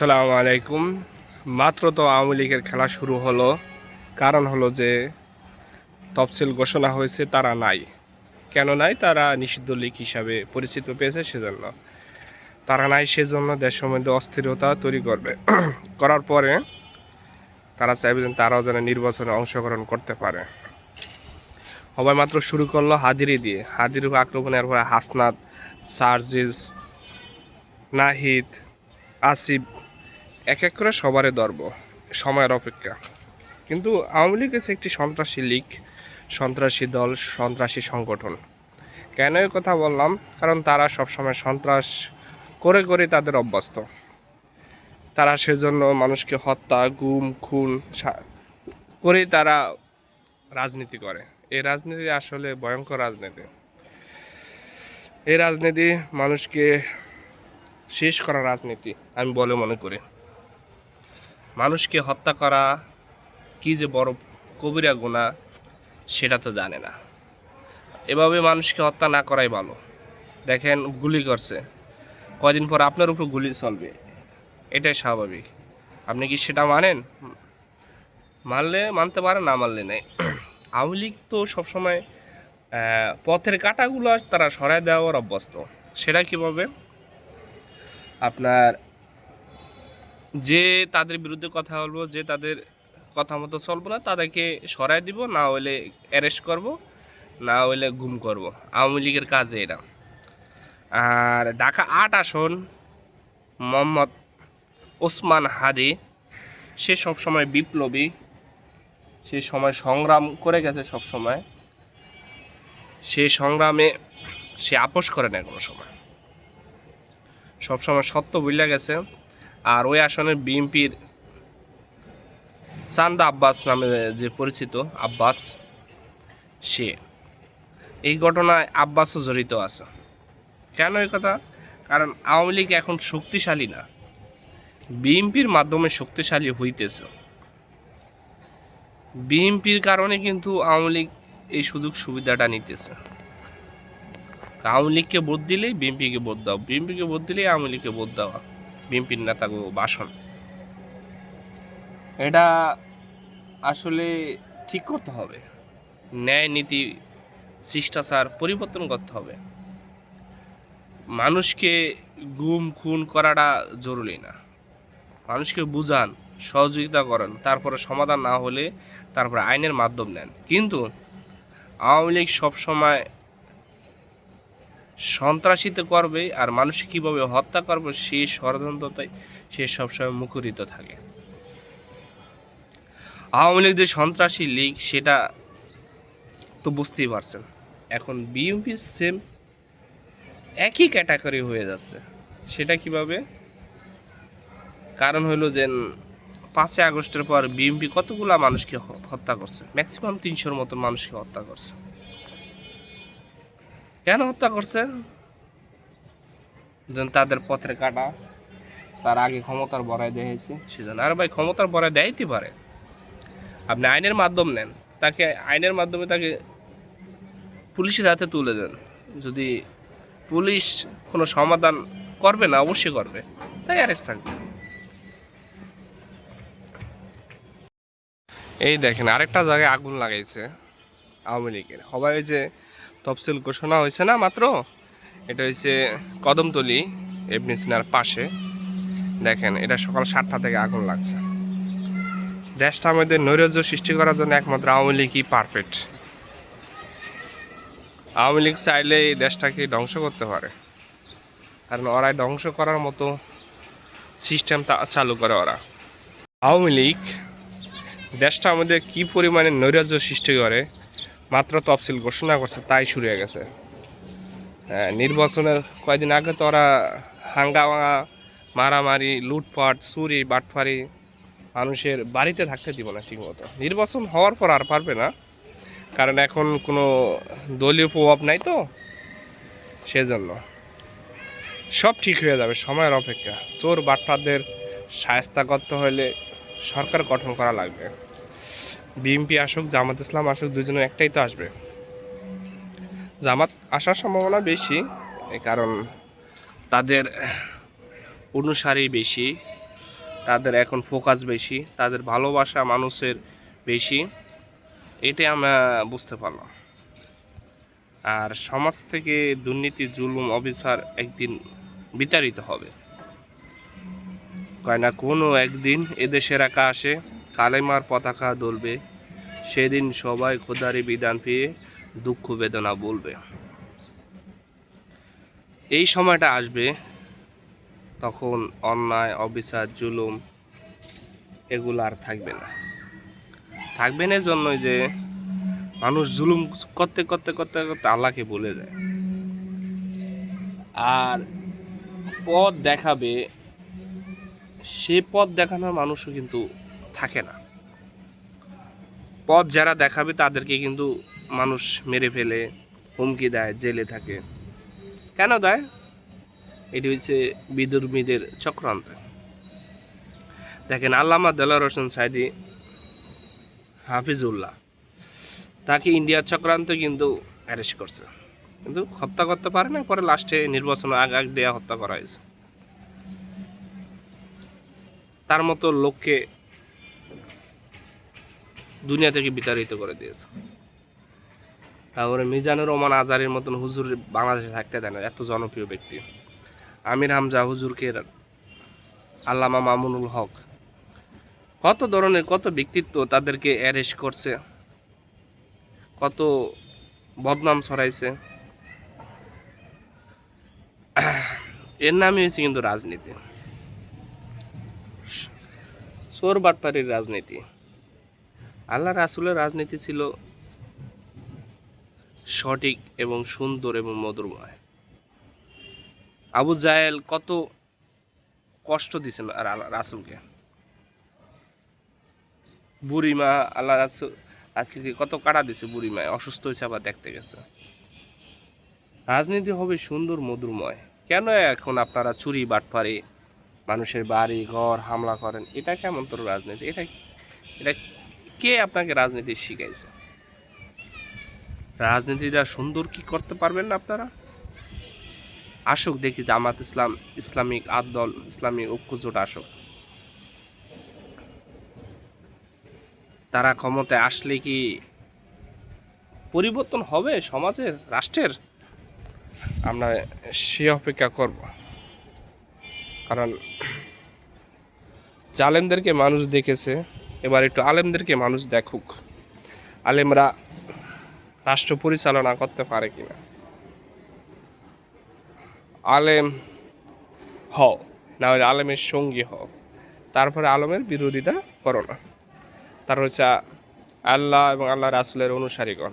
আসসালামু আলাইকুম। মাত্র তো আওয়ামী লীগের খেলা শুরু হলো। কারণ হলো যে তফসিল ঘোষণা হয়েছে, তারা নাই। কেন নাই? তারা নিষিদ্ধ লীগ হিসাবে পরিচিত পেয়েছে সেজন্য। তারা নাই সেজন্য দেশের মধ্যে অস্থিরতা তৈরি করবে। করার পরে তারা চাইবে যে তারাও যেন নির্বাচনে অংশগ্রহণ করতে পারে। সবাই মাত্র শুরু করল হাদিরি দিয়ে। হাদির আক্রমণের পরে হাসনাত, সার্জিস, নাহিদ, আসিফ এক এক করে সবারই ধরব, সময়ের অপেক্ষা। কিন্তু আওয়ামী লীগ হচ্ছে একটি সন্ত্রাসী লীগ, সন্ত্রাসী দল, সন্ত্রাসী সংগঠন। কেন এই কথা বললাম? কারণ তারা সবসময় সন্ত্রাস করে করে তাদের অভ্যস্ত। তারা সেজন্য মানুষকে হত্যা, গুম, খুন করে তারা রাজনীতি করে। এই রাজনীতি আসলে ভয়ঙ্কর রাজনীতি। এই রাজনীতি মানুষকে শেষ করা রাজনীতি, আমি বলে মনে করি। মানুষকে হত্যা করা, কি যে বড় কবিরা গুণা সেটা তো জানে না। এভাবে মানুষকে হত্যা না করাই ভালো। দেখেন, গুলি করছে। কয়দিন পর আপনার উপর গুলি চলবে। এটাই স্বাভাবিক। আপনি কি সেটা মানেন? মানলে, মানতে পারেন, না মানলে নেই। আওয়ামী লীগ তো সবসময় পথের কাটাগুলো তারা সরায় দেওয়ার অভ্যস্ত। সেটা কীভাবে? আপনার যে তাদের বিরুদ্ধে কথা বলব, যে তাদের কথা মতো চলবো না, তাদেরকে সরাই দিব, না হলে অ্যারেস্ট করব, না হলে গুম করব। আওয়ামী লীগের কাজে এটা আর ঢাকা আট আসন, মোহাম্মদ ওসমান হাদি, সে সবসময় বিপ্লবী, সে সময় সংগ্রাম করে গেছে সব সময় সেই সংগ্রামে সে আপোষ করে না কোনো সময়। সবসময় সত্য বুঝলে গেছে। আর ওই আসনের বিএনপির চান্দা আব্বাস নামে যে পরিচিত আব্বাস, সে। এই ঘটনায় আব্বাসও জড়িত আছে। কেন এই কথা? কারণ আওয়ামী লীগ এখন শক্তিশালী না। বিএনপির মাধ্যমে শক্তিশালী হইতেছে। বিএনপির কারণে কিন্তু আওয়ামী লীগ এই সুযোগ সুবিধাটা নিতেছে। আওয়ামী লীগকে ভোট দিলেই বিএনপিকে ভোট দাও, বিএনপিকে ভোট দিলেই আওয়ামী লীগকে ভোট দেওয়া। বিএনপির নেতাকে ভাষণ। এটা আসলে ঠিক করতে হবে। ন্যায় নীতি, শিষ্টাচার পরিবর্তন করতে হবে। মানুষকে গুম, খুন করাটা জরুরি না। মানুষকে বুঝান, সহযোগিতা করেন, তারপরে সমাধান না হলে তারপরে আইনের মাধ্যম নেন। কিন্তু আওয়ামী লীগ সবসময় সন্ত্রাসিত করবে আর মানুষ কীভাবে হত্যা করবে সেই ষড়যন্ত্রতায় সে সবসময় মুখরিত থাকে। আওয়ামী লীগ যে সন্ত্রাসী লীগ, সেটা তো বুঝতেই পারছেন। এখন বিএনপি সেম একই ক্যাটাগরি হয়ে যাচ্ছে। সেটা কীভাবে? কারণ হলো যে পাঁচই আগস্টের পর বিএনপি কতগুলা মানুষকে হত্যা করছে? ম্যাক্সিমাম তিনশোর মতো মানুষকে হত্যা করছে। কেন হত্যা করছে? যেন তাদের পথের কাটা তার আগে ক্ষমতার বড়াই দিয়েছে সেজন্য আর ভাই ক্ষমতার বড়াই দেয়তে পারে। আপনি আইনের মাধ্যম নেন, তাকে আইনের মাধ্যমে তাকে পুলিশের হাতে তুলে দেন। যদি পুলিশ কোনো সমাধান করবে না, অবশ্যই করবে। তাই অ্যারেস্ট থাকবে। এই দেখেন, আরেকটা জায়গায় আগুন লাগাইছে আওয়ামী লীগের। সবাই যে তফসিল ঘোষণা হয়েছে না মাত্র? এটা হচ্ছে কদমতলি এবনি সিনার পাশে। দেখেন, এটা সকাল সাতটা থেকে আগুন লাগছে। দেশটা আমাদের নৈরাজ্য সৃষ্টি করার জন্য একমাত্র আওয়ামী লীগই পারফেক্ট আওয়ামী লীগ চাইলে এই দেশটাকে ধ্বংস করতে পারে। কারণ ওরাই ধ্বংস করার মতো সিস্টেম চালু করে ওরা। আওয়ামী লীগ দেশটা আমাদের কী পরিমাণে নৈরাজ্য সৃষ্টি করে মাত্র তফসিল ঘোষণা করছে তাই শুরু হয়ে গেছে। হ্যাঁ, নির্বাচনের কয়েকদিন আগে তো ওরা হাঙ্গামা মারামারি লুটপাট চুরি বাটফারি মানুষের বাড়িতে থাকতে দিব না ঠিকমতো। নির্বাচন হওয়ার পর আর পারবে না কারণ এখন কোনো দলীয় প্রভাব নাই তো সেজন্য। সব ঠিক হয়ে যাবে সময়ের অপেক্ষা। চোর বাটফারদের সায়স্তা করতে হলে সরকার গঠন করা লাগবে। বিএনপি আসুক, জামাত ইসলাম আসুক দুজনে একটাই তো আসবে। জামাত আসার সম্ভাবনা বেশি কারণ তাদের অনুসারী বেশি, তাদের এখন ফোকাস বেশি, তাদের ভালোবাসা মানুষের বেশি, এটাই আমরা বুঝতে পারলাম। আর সমাজ থেকে দুর্নীতি, জুলুম, অবিচার একদিন বিতাড়িত হবে। কয় না, কোনো একদিন এদেশের আকাশে কালেমার পতাকা দুলবে, সেদিন সবাই খোদারি বিধান পেয়ে দুঃখ বেদনা বলবে। এই সময়টা আসবে তখন অন্যায়, অবিচার, জুলুম এগুলো আর থাকবে না। থাকবে না জন্যই যে মানুষ জুলুম করতে করতে করতে করতে আল্লাহকে বলে যায়। আর পথ দেখাবে, সে পথ দেখানোর মানুষও কিন্তু থাকে না। পথ যারা দেখাবে তাদেরকে কিন্তু মানুষ মেরে ফেলে, হুমকি দেয়, জেলে থাকে। কেন দেয়? এটি হচ্ছে বিদুর্মীদের চক্রান্ত। দেখেন আল্লামা দেলার হোসেন সাইদি হাফিজুল্লাহ, তাকে ইন্ডিয়ার চক্রান্ত কিন্তু অ্যারেস্ট করছে। কিন্তু হত্যা করতে পারে না পরে লাস্টে নির্বাচন আগ আগ দেওয়া হত্যা করা হয়েছে। তার মতো লোককে দুনিয়া থেকে বিতাড়িত করে দিয়েছে। তারপরে মিজানুর রহমান আজারের মতন হুজুর বাংলাদেশে থাকতে দেয় না, এত জনপ্রিয় ব্যক্তি। আমির হামজা হুজুরকে আল্লামা মামুনুল হক কত ধরনের, কত ব্যক্তিত্ব তাদেরকে অ্যারেস্ট করছে, কত বদনাম ছড়াইছে। এর নামই হয়েছে কিন্তু রাজনীতি। চোর বাটপাড়ির রাজনীতি। আল্লাহ রাসুলের রাজনীতি ছিল সঠিক এবং সুন্দর এবং মধুরময়। আবু জাহেল কত কষ্ট দিছেন রা- রাসুলকে। বুড়িমা আল্লাহ রাসুল আজকে কত কাটা দিছে বুড়িমায় অসুস্থ হয়েছে আবার দেখতে গেছে। রাজনীতি হবে সুন্দর, মধুরময়। কেন এখন আপনারা চুরি, বাটপারে, মানুষের বাড়ি, ঘর, হামলা করেন? এটা কেমন তোর রাজনীতি? এটা এটা কে আপনাকে রাজনীতি শিখাইছে? রাজনীতিটা সুন্দর কি করতে পারবেন না আপনারা? আসুক, দেখি জামাত ইসলাম, ইসলামিক আদল ইসলামিক ঐক্যজোট আসুক। তারা ক্ষমতায় আসলে কি পরিবর্তন হবে সমাজের, রাষ্ট্রের? আমরা সে অপেক্ষা করব। কারণ, জালেমদেরকে মানুষ দেখেছে এবার একটু আলেমদেরকে মানুষ দেখুক। আলেমরা রাষ্ট্র পরিচালনা করতে পারে কিনা। আলেম হও না হলে আলেমের সঙ্গী হও। তারপরে আলমের বিরোধিতা করো না। তার হচ্ছে আল্লাহ এবং আল্লাহ রাসুলের অনুসারীগণ।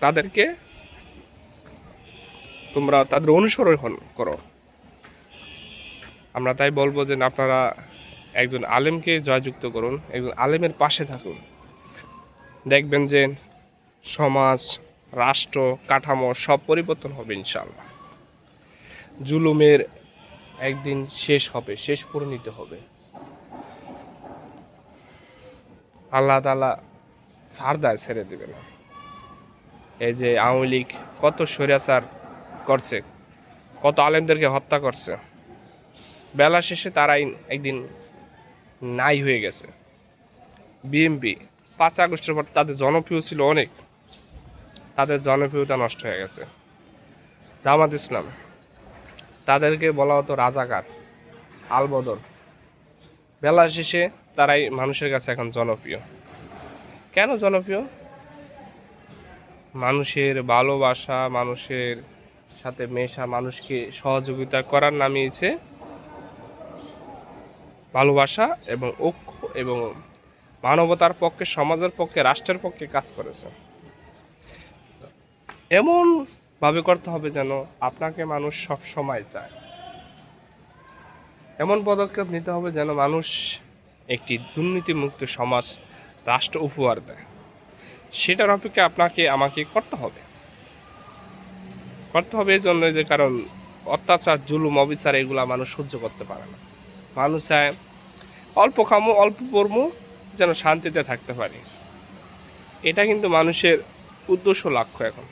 তাদেরকে তোমরা তাদের অনুসরণ করো। আমরা তাই বলব যে আপনারা একজন আলেমকে জয়যুক্ত করুন, একজন আলেমের পাশে থাকুন। দেখবেন যে সমাজ, রাষ্ট্র, কাঠামো সব পরিবর্তন হবে ইনশাল্লাহ জুলুমের একদিন শেষ হবে, শেষ পরিণত হবে। আল্লাহ তালা ছাড় ছেড়ে দেবে না। এই যে আওয়ামী লীগ কত স্বৈরাচার করছে, কত আলেমদেরকে হত্যা করছে। বেলা শেষে তারাই একদিন নাই হয়ে গেছে। বিএমপি পাঁচ আগস্টের পর তাদের জনপ্রিয় ছিল অনেক। তাদের জনপ্রিয়তা নষ্ট হয়ে গেছে। জামাত ইসলাম, তাদেরকে বলা হতো রাজাকার, আলবদর। বেলা শেষে তারাই মানুষের কাছে এখন জনপ্রিয়। কেন জনপ্রিয়? মানুষের ভালোবাসা, মানুষের সাথে মেশা মানুষকে সহযোগিতা করার নামিয়েছে ভালোবাসা এবং ঐক্য এবং মানবতার পক্ষে, সমাজের পক্ষে, রাষ্ট্রের পক্ষে কাজ করেছে। এমন ভাবে করতে হবে যেন আপনাকে মানুষ সব সময় চায়। এমন পদক্ষেপ নিতে হবে যেন মানুষ একটি দুর্নীতিমুক্ত সমাজ, রাষ্ট্র উপহার দেয়। সেটার অপেক্ষা আপনাকে, আমাকে করতে হবে। করতে হবে এই জন্য যে কারণ অত্যাচার, জুলুম, অবিচার, এগুলা মানুষ সহ্য করতে পারে না। মানুষ চায়, অল্প খামো, অল্প পড়মো, যেন শান্তিতে থাকতে পারি। এটা কিন্তু মানুষের উদ্দেশ্য লক্ষ্য এখন।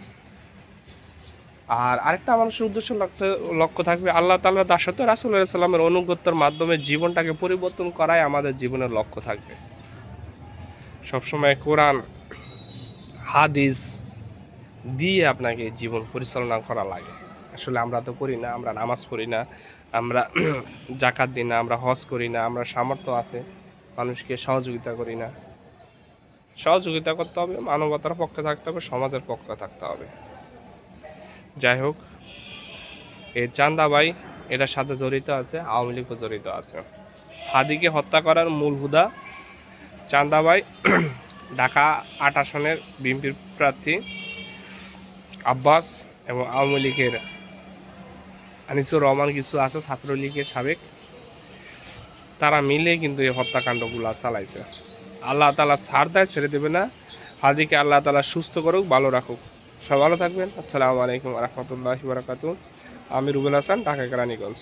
আর আরেকটা মানুষের উদ্দেশ্য লক্ষ্য লক্ষ্য থাকবে আল্লাহ তাল্লাহ দাসত্ব রাসুল্লাহ সাল্লামের অনুগত্যর মাধ্যমে জীবনটাকে পরিবর্তন করাই আমাদের জীবনের লক্ষ্য থাকবে। সবসময় কোরআন, হাদিস দিয়ে আপনাকে জীবন পরিচালনা করা লাগে। আসলে আমরা তো করি না, আমরা নামাজ করি না আমরা জাকাত দিই না, আমরা হজ করি না, আমরা সামর্থ্য আছে, মানুষকে সহযোগিতা করি না। সহযোগিতা করতে হবে, মানবতার পক্ষে থাকতে হবে, সমাজের পক্ষে থাকতে হবে। যাই হোক এই চান্দাবাই এটার সাথে জড়িত আছে, আওয়ামী লীগও জড়িত আছে। হাদিকে হত্যা করার মূল হুদা চান্দাবাই ঢাকা আট আসনের বিএনপির প্রার্থী আব্বাস এবং আওয়ামী লীগের আনিসুর রহমান কিছু আছে, ছাত্রলীগের সাবেক। তারা মিলে কিন্তু এই হত্যাকাণ্ডগুলো চালাইছে। আল্লাহ তালা ছাড় দেয়, ছেড়ে দেবে না। হাদিকে আল্লাহ তালা সুস্থ করুক, ভালো রাখুক। সব ভালো থাকবেন। আসসালামু আলাইকুম রহমতুল্লাহ বারাকাতু আমি রুবেল হাসান, ঢাকা কেরানীগঞ্জ।